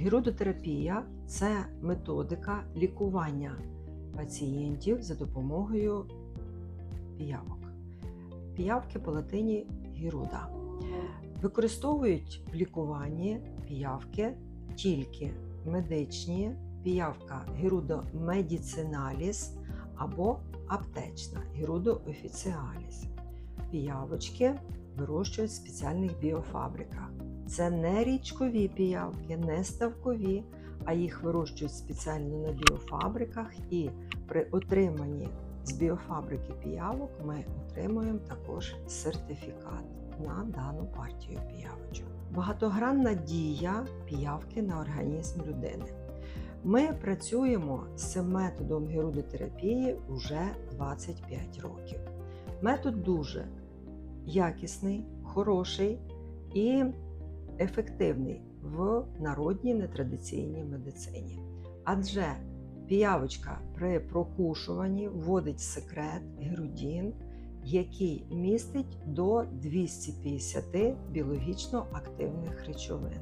Гірудотерапія це методика лікування пацієнтів за допомогою піявок. Піявки по латині гіруда. Використовують в лікуванні піявки тільки медичні, піявка Гірудо медіциналіс або аптечна Гірудо офіціаліс. Піявочки вирощують в спеціальних біофабриках. Це не річкові піявки, не ставкові, а їх вирощують спеціально на біофабриках. І при отриманні з біофабрики піявок ми отримуємо також сертифікат на дану партію піявочок. Багатогранна дія піявки на організм людини. Ми працюємо з цим методом герудотерапії вже 25 років. Метод дуже якісний, хороший і ефективний в народній нетрадиційній медицині. Адже піявочка при прокушуванні вводить секрет герудін, який містить до 250 біологічно активних речовин,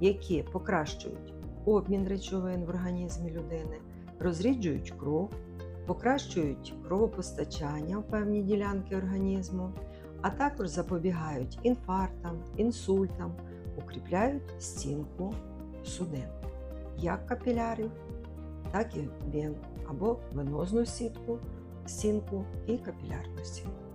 які покращують обмін речовин в організмі людини, розріджують кров, покращують кровопостачання в певні ділянки організму, а також запобігають інфарктам, інсультам, укріпляють стінку судин, як капілярів, так і вен або венозну сітку, стінку і капілярну стінку.